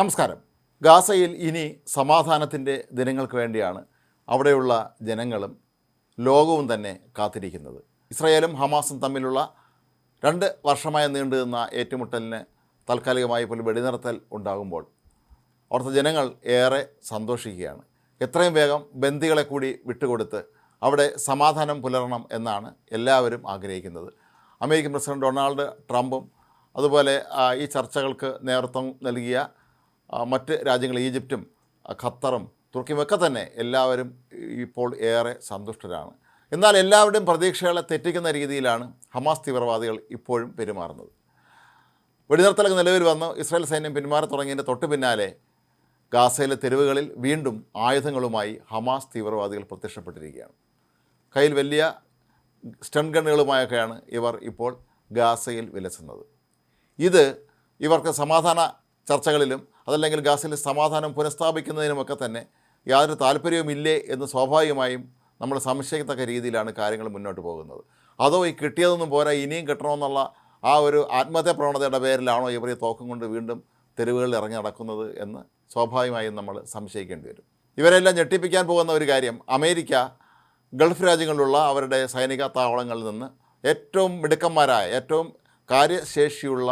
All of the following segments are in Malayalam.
നമസ്കാരം. ഗാസയിൽ ഇനി സമാധാനത്തിന്റെ ദിനങ്ങൾക്ക് വേണ്ടിയാണ് അവിടെയുള്ള ജനങ്ങളും ലോകവും തന്നെ കാത്തിരിക്കുന്നത്. ഇസ്രായേലും ഹമാസും തമ്മിലുള്ള രണ്ട് വർഷമായി നീണ്ടുനിന്ന ഏറ്റുമുട്ടലിന് താൽക്കാലികമായി പോലും വെടിനിർത്തൽ ഉണ്ടാകുമ്പോൾ അവിടുത്തെ ജനങ്ങൾ ഏറെ സന്തോഷിക്കുകയാണ്. എത്രയും വേഗം ബന്ദികളെ കൂടി വിട്ടുകൊടുത്ത് അവിടെ സമാധാനം പുലരണം എന്നാണ് എല്ലാവരും ആഗ്രഹിക്കുന്നത്. അമേരിക്കൻ പ്രസിഡന്റ് ഡൊണാൾഡ് ട്രംപും അതുപോലെ ഈ ചർച്ചകൾക്ക് നേതൃത്വം നൽകിയ മറ്റ് രാജ്യങ്ങൾ ഈജിപ്തും ഖത്തറും തുർക്കിയുമൊക്കെ തന്നെ എല്ലാവരും ഇപ്പോൾ ഏറെ സന്തുഷ്ടരാണ്. എന്നാൽ എല്ലാവരുടെയും പ്രതീക്ഷകളെ തെറ്റിക്കുന്ന രീതിയിലാണ് ഹമാസ് തീവ്രവാദികൾ ഇപ്പോഴും പെരുമാറുന്നത്. വെടിനിർത്തലൊക്കെ നിലവിൽ വന്ന്. ഇസ്രായേൽ സൈന്യം പിന്മാറി തുടങ്ങിയതിന്റെ തൊട്ടു പിന്നാലെ ഗാസയിലെ തെരുവുകളിൽ വീണ്ടും ആയുധങ്ങളുമായി ഹമാസ് തീവ്രവാദികൾ പ്രത്യക്ഷപ്പെട്ടിരിക്കുകയാണ്. കയ്യിൽ വലിയ സ്റ്റൺ ഗണ്ണുകളുമായൊക്കെയാണ് ഇവർ ഇപ്പോൾ ഗാസയിൽ വിലസുന്നത്. ഇത് ഇവർക്ക് സമാധാന ചർച്ചകളിലും അതല്ലെങ്കിൽ ഗാസയിൽ സമാധാനം പുനഃസ്ഥാപിക്കുന്നതിനുമൊക്കെ തന്നെ യാതൊരു താല്പര്യവുമില്ലേ എന്ന് സ്വാഭാവികമായും നമ്മൾ സംശയിക്കത്തക്ക രീതിയിലാണ് കാര്യങ്ങൾ മുന്നോട്ട് പോകുന്നത്. അതോ ഈ കിട്ടിയതൊന്നും പോരാ ഇനിയും കിട്ടണമെന്നുള്ള ആ ഒരു ആത്മഹത്യാ പ്രവണതയുടെ പേരിലാണോ ഇവർ ഈ തോക്കം കൊണ്ട് വീണ്ടും തെരുവുകളിൽ ഇറങ്ങി നടക്കുന്നത് എന്ന് സ്വാഭാവികമായും നമ്മൾ സംശയിക്കേണ്ടി വരും. ഇവരെല്ലാം ഞെട്ടിപ്പിക്കാൻ പോകുന്ന ഒരു കാര്യം അമേരിക്ക ഗൾഫ് രാജ്യങ്ങളിലുള്ള അവരുടെ സൈനിക താവളങ്ങളിൽ നിന്ന് ഏറ്റവും മിടുക്കന്മാരായ ഏറ്റവും കാര്യശേഷിയുള്ള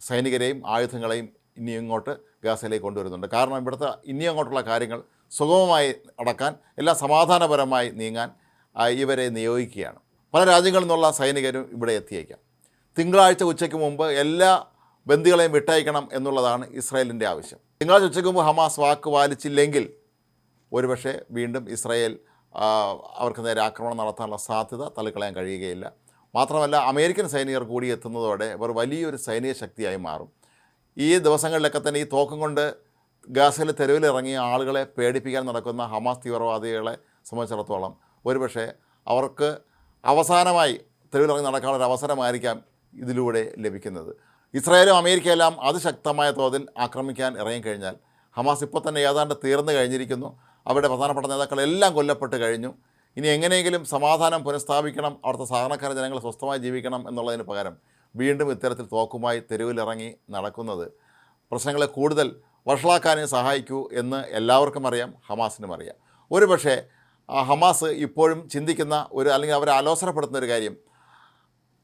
സൈനികരെയും ആയുധങ്ങളെയും ഇനി അങ്ങോട്ട് ഗാസയിലേക്ക് കൊണ്ടുവരുന്നുണ്ട്. കാരണം ഇവിടുത്തെ ഇനി അങ്ങോട്ടുള്ള കാര്യങ്ങൾ സുഗമമായി അടക്കാൻ എല്ലാം സമാധാനപരമായി നീങ്ങാൻ ഇവരെ നിയോഗിക്കുകയാണ്. പല രാജ്യങ്ങളിൽ നിന്നുള്ള സൈനികരും ഇവിടെ എത്തിയേക്കാം. തിങ്കളാഴ്ച ഉച്ചയ്ക്ക് മുമ്പ് എല്ലാ ബന്ദികളെയും വിട്ടയക്കണം എന്നുള്ളതാണ് ഇസ്രായേലിന്റെ ആവശ്യം. തിങ്കളാഴ്ച ഉച്ചയ്ക്ക് മുമ്പ് ഹമാസ് വാക്ക് പാലിച്ചില്ലെങ്കിൽ ഒരുപക്ഷെ വീണ്ടും ഇസ്രായേൽ അവർക്ക് നേരെ ആക്രമണം നടത്താനുള്ള സാധ്യത തള്ളിക്കളയാൻ കഴിയുകയില്ല. മാത്രമല്ല അമേരിക്കൻ സൈനികർ കൂടി എത്തുന്നതോടെ ഇവർ വലിയൊരു സൈനിക ശക്തിയായി മാറും. ഈ ദിവസങ്ങളിലൊക്കെ തന്നെ ഈ തോക്കും കൊണ്ട് ഗാസയിലെ തെരുവിലിറങ്ങിയ ആളുകളെ പേടിപ്പിക്കാൻ നടക്കുന്ന ഹമാസ് തീവ്രവാദികളെ സംബന്ധിച്ചിടത്തോളം ഒരുപക്ഷെ അവർക്ക് അവസാനമായി തെരുവിലിറങ്ങി നടക്കാനുള്ള അവസരമായിരിക്കാം ഇതിലൂടെ ലഭിക്കുന്നത്. ഇസ്രായേലും അമേരിക്കയെല്ലാം അതിശക്തമായ തോതിൽ ആക്രമിക്കാൻ ഇറങ്ങിക്കഴിഞ്ഞാൽ ഹമാസ് ഇപ്പോൾ തന്നെ ഏതാണ്ട് തീർന്നു കഴിഞ്ഞിരിക്കുന്നു. അവരുടെ പ്രധാനപ്പെട്ട നേതാക്കളെല്ലാം കൊല്ലപ്പെട്ട് കഴിഞ്ഞു. ഇനി എങ്ങനെയെങ്കിലും സമാധാനം പുനഃസ്ഥാപിക്കണം അവിടുത്തെ സാധാരണക്കാര ജനങ്ങൾ സ്വസ്ഥമായി ജീവിക്കണം എന്നുള്ളതിന് പകരം വീണ്ടും ഇത്തരത്തിൽ തോക്കുമായി തെരുവിലിറങ്ങി നടക്കുന്നത്. പ്രശ്നങ്ങളെ കൂടുതൽ വഷളാക്കാനും സഹായിക്കൂ എന്ന് എല്ലാവർക്കും അറിയാം ഹമാസിനും അറിയാം. ഒരുപക്ഷെ ഹമാസ് ഇപ്പോഴും ചിന്തിക്കുന്ന ഒരു അല്ലെങ്കിൽ അവരെ ആലോചനപ്പെടുത്തുന്ന ഒരു കാര്യം.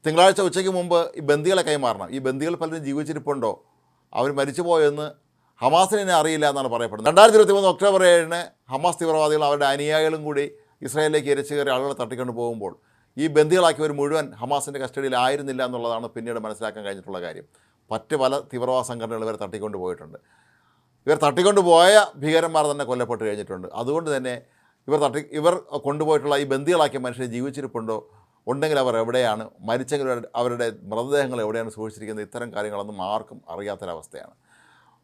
തിങ്കളാഴ്ച ഉച്ചയ്ക്ക് മുമ്പ് ഈ ബന്ദികളെ കൈമാറണം. ഈ ബന്ദികൾ പലരും ജീവിച്ചിരിപ്പുണ്ടോ? അവർ മരിച്ചുപോയെന്ന് ഹമാസിനെ അറിയില്ല എന്നാണ് പറയപ്പെടുന്നത്. രണ്ടായിരത്തി ഇരുപത്തി മൂന്ന് ഒക്ടോബർ ഏഴിന് ഹമാസ് തീവ്രവാദികൾ അവരുടെ അനുയായികളും കൂടി ഇസ്രായേലിലേക്ക് ഇരച്ചു കയറി ആളുകളെ തട്ടിക്കൊണ്ട് പോകുമ്പോൾ ഈ ബന്ദികളാക്കിയവർ മുഴുവൻ ഹമാസിന്റെ കസ്റ്റഡിയിലായിരുന്നില്ല എന്നുള്ളതാണ് പിന്നീട് മനസ്സിലാക്കാൻ കഴിഞ്ഞിട്ടുള്ള കാര്യം. മറ്റ് പല തീവ്രവാദ സംഘടനകൾ ഇവരെ തട്ടിക്കൊണ്ട് പോയിട്ടുണ്ട്. ഇവർ തട്ടിക്കൊണ്ട് പോയ ഭീകരന്മാർ തന്നെ കൊല്ലപ്പെട്ട് കഴിഞ്ഞിട്ടുണ്ട്. അതുകൊണ്ട് തന്നെ ഇവർ തട്ടി ഇവർ കൊണ്ടുപോയിട്ടുള്ള ഈ ബന്ദികളാക്കിയ മനുഷ്യർ ജീവിച്ചിരിപ്പുണ്ടോ? ഉണ്ടെങ്കിൽ അവർ എവിടെയാണ്? മരിച്ചെങ്കിൽ അവരുടെ മൃതദേഹങ്ങൾ എവിടെയാണ് സൂക്ഷിച്ചിരിക്കുന്നത്? ഇത്തരം കാര്യങ്ങളൊന്നും ആർക്കും അറിയാത്തൊരവസ്ഥയാണ്.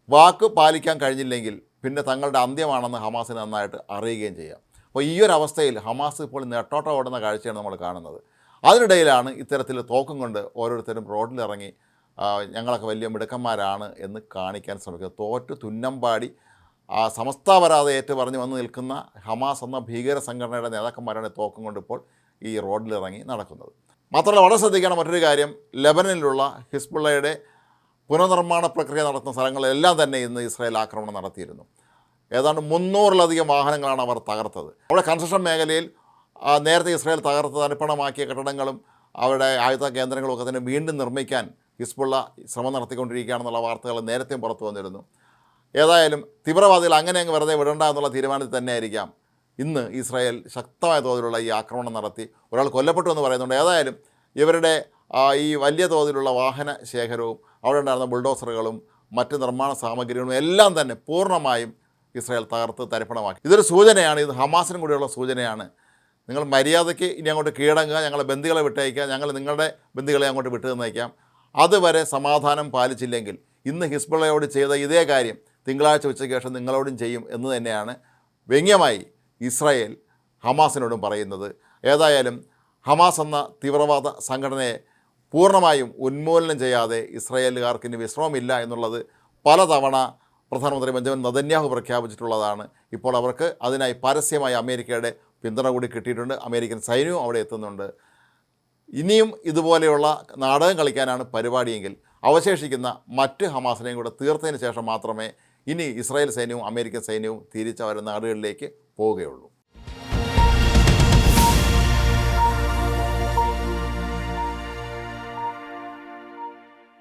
വാക്ക് പാലിക്കാൻ കഴിഞ്ഞില്ലെങ്കിൽ പിന്നെ തങ്ങളുടെ അന്ത്യമാണെന്ന് ഹമാസിന് നന്നായിട്ട് അറിയുകയും ചെയ്യാം. അപ്പോൾ ഈ ഒരു അവസ്ഥയിൽ ഹമാസ് ഇപ്പോൾ നെട്ടോട്ട ഓടുന്ന കാഴ്ചയാണ് നമ്മൾ കാണുന്നത്. അതിനിടയിലാണ് ഇത്തരത്തിൽ തോക്കും കൊണ്ട് ഓരോരുത്തരും റോഡിലിറങ്ങി ഞങ്ങളൊക്കെ വലിയ മിടുക്കന്മാരാണ് എന്ന് കാണിക്കാൻ ശ്രമിക്കുന്നത് തോറ്റു തുന്നമ്പാടി ആ സമസ്താപരാധ ഏറ്റു പറഞ്ഞു വന്ന് നിൽക്കുന്ന ഹമാസ് എന്ന ഭീകര സംഘടനയുടെ നേതാക്കന്മാരാണ് തോക്കും കൊണ്ട് ഇപ്പോൾ ഈ റോഡിലിറങ്ങി നടക്കുന്നത്. മാത്രമല്ല വളരെ ശ്രദ്ധിക്കേണ്ട മറ്റൊരു കാര്യം ലെബനനിലുള്ള ഹിസ്ബുള്ളയുടെ പുനർനിർമ്മാണ പ്രക്രിയ നടത്തുന്ന സ്ഥലങ്ങളെല്ലാം തന്നെ ഇന്ന് ഇസ്രായേൽ ആക്രമണം നടത്തിയിരുന്നു. ഏതാണ്ട് മുന്നൂറിലധികം വാഹനങ്ങളാണ് അവർ തകർത്തത്. അവിടെ കൺസ്ട്രക്ഷൻ മേഖലയിൽ നേരത്തെ ഇസ്രായേൽ തകർത്ത് തനിപ്പണമാക്കിയ കെട്ടിടങ്ങളും അവരുടെ ആയുധ കേന്ദ്രങ്ങളും ഒക്കെ തന്നെ വീണ്ടും നിർമ്മിക്കാൻ ഹിസ്ബുള്ള ശ്രമം നടത്തിക്കൊണ്ടിരിക്കുകയാണെന്നുള്ള വാർത്തകൾ നേരത്തെയും പുറത്തു വന്നിരുന്നു. ഏതായാലും തീവ്രവാദികൾ അങ്ങനെ അങ്ങ് വെറുതെ വിടണ്ട എന്നുള്ള തീരുമാനത്തിൽ തന്നെ ആയിരിക്കാം ഇന്ന് ഇസ്രായേൽ ശക്തമായ തോതിലുള്ള ഈ ആക്രമണം നടത്തി. ഒരാൾ കൊല്ലപ്പെട്ടു എന്ന് പറയുന്നുണ്ട്. ഏതായാലും ഇവരുടെ ഈ വലിയ തോതിലുള്ള വാഹന ശേഖരവും അവിടെ ഉണ്ടായിരുന്ന ബുൾഡോസറുകളും മറ്റ് നിർമ്മാണ സാമഗ്രികളും എല്ലാം തന്നെ പൂർണമായും ഇസ്രായേൽ തകർത്ത് തരിപ്പണമാക്കി. ഇതൊരു സൂചനയാണ്. ഇത് ഹമാസിനും കൂടിയുള്ള സൂചനയാണ്. നിങ്ങൾ മര്യാദയ്ക്ക് ഇനി അങ്ങോട്ട് കീഴടങ്ങുക ഞങ്ങളെ ബന്ധികളെ വിട്ടയക്കുക ഞങ്ങൾ നിങ്ങളുടെ ബന്ധികളെ അങ്ങോട്ട് വിട്ടു തന്നേക്കാം അതുവരെ സമാധാനം പാലിച്ചില്ലെങ്കിൽ ഇന്ന് ഹിസ്ബുള്ളയോട് ചെയ്ത ഇതേ കാര്യം തിങ്കളാഴ്ച ഉച്ചയ്ക്ക് ശേഷം നിങ്ങളോടും ചെയ്യും എന്ന് തന്നെയാണ് വ്യംഗ്യമായി ഇസ്രായേൽ ഹമാസിനോടും പറയുന്നത്. ഏതായാലും ഹമാസ് എന്ന തീവ്രവാദ സംഘടനയെ പൂർണമായും ഉന്മൂലനം ചെയ്യാതെ ഇസ്രായേലുകാർക്ക് ഇനി വിശ്രമമില്ല എന്നുള്ളത് പലതവണ പ്രധാനമന്ത്രി ബെഞ്ചമിൻ നദന്യാഹു പ്രഖ്യാപിച്ചിട്ടുള്ളതാണ്. ഇപ്പോൾ അവർക്ക് അതിനായി പരസ്യമായി അമേരിക്കയുടെ പിന്തുണ കൂടി കിട്ടിയിട്ടുണ്ട്. അമേരിക്കൻ സൈന്യവും അവിടെ എത്തുന്നുണ്ട്. ഇനിയും ഇതുപോലെയുള്ള നാടകം കളിക്കാനാണ് പരിപാടിയെങ്കിൽ അവശേഷിക്കുന്ന മറ്റ് ഹമാസിനെയും കൂടെ തീർത്തതിന് ശേഷം മാത്രമേ ഇനി ഇസ്രായേൽ സൈന്യവും അമേരിക്കൻ സൈന്യവും തിരിച്ച് അവരുടെ നാടുകളിലേക്ക് പോവുകയുള്ളൂ.